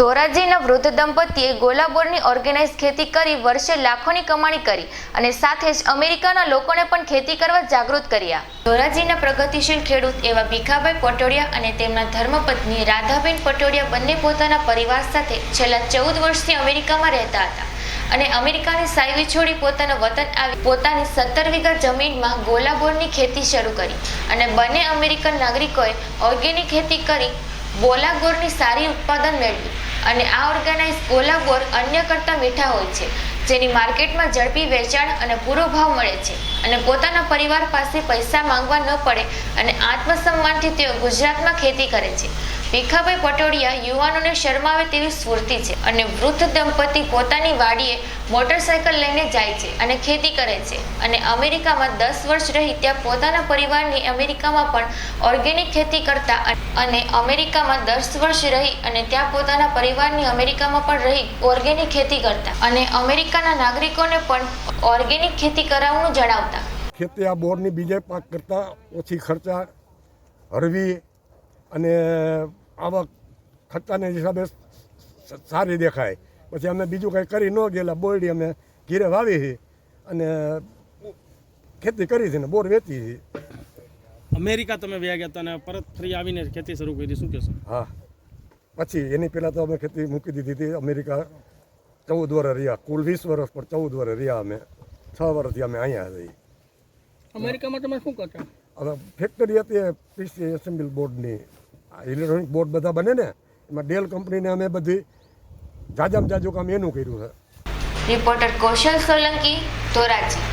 ધોરાજીના વૃદ્ધ દંપતીએ ગોલાબોરની ઓર્ગેનાઇઝ ખેતી કરી વર્ષે લાખોની કમાણી કરી અને સાથે જ અમેરિકાના લોકોને પણ ખેતી કરવા જાગૃત કર્યા. ધોરાજીના પ્રગતિશીલ ખેડૂત એવા ભીખાભાઈ પટોડિયા અને તેમના ધર્મપત્ની રાધાબેન પટોડિયા બંને પોતાના પરિવાર સાથે છેલ્લા ચૌદ વર્ષથી અમેરિકામાં રહેતા હતા અને અમેરિકાની સાયવી છોડી પોતાના વતન આવી પોતાની સત્તર વીઘા જમીનમાં ગોલાબોરની ખેતી શરૂ કરી અને બંને અમેરિકન નાગરિકોએ ઓર્ગેનિક ખેતી કરી બોલાગોરની સારી ઉત્પાદન મેળવ્યું અને આ ઓર્ગેનાઇઝ ગોલાગોર અન્ય કરતાં મીઠા હોય છે, જેની માર્કેટમાં ઝડપી વેચાણ અને પૂરો ભાવ મળે છે. અને પોતાના પરિવાર પાસે પૈસા માંગવા ન પડે અને આત્મસન્માનથી તેઓ ગુજરાતમાં ખેતી કરે છે. ભીખાભાઈ પટોડિયા યુવાનોને શરમાવે તેવી સ્ફૂર્તિ છે અને વૃદ્ધ દંપતી પોતાની વાડીએ મોટરસાયકલ લઈને જાય છે અને ખેતી કરે છે. અને અમેરિકામાં દસ વર્ષ રહી ત્યાં પોતાના પરિવારની અમેરિકામાં પણ ઓર્ગેનિક ખેતી કરતા અને અમેરિકામાં દસ વર્ષ રહી અને ત્યાં પોતાના પરિવારની અમેરિકામાં પણ રહી ઓર્ગેનિક ખેતી કરતા. અને અમેરિકાના નાગરિકોને પણ ઓર્ગેનિક ખેતી કરાવવાનું જણાવતા. ખેતી આ બોરની બીજા પાક કરતાં ઓછી ખર્ચા હળવી અને આવક ખર્ચાને હિસાબે સારી દેખાય. પછી અમે બીજું કંઈ કરી ન ગયેલા બોરડી અમે ઘીરે વાવી છે અને ખેતી કરી છે ને બોર વેચી છે અમેરિકા તમે વ્યા ગયા હતા અને પરત ફરી આવીને ખેતી શરૂ કરી શું કહેશો? હા. પછી એની પહેલાં તો અમે ખેતી મૂકી દીધી હતી અમેરિકા. ચૌદ વર્ષ રહ્યા કુલ વીસ વર્ષ પર ચૌદ વર્ષ રહ્યા અમે. છ વર્ષથી અમે અહીંયા રહી અમેરિકામાં તમે શું કરતા? હવે ફેક્ટરી હતી પીસી એસેમ્બલ બોર્ડની ઇલેક્ટ્રોનિક બોર્ડ બધા બને ને, એમાં ડેલ કંપનીને અમે બધી જાજામ જાજુ કામ એનું કર્યું છે. રિપોર્ટર કૌશલ સોલંકી, ધોરાજી.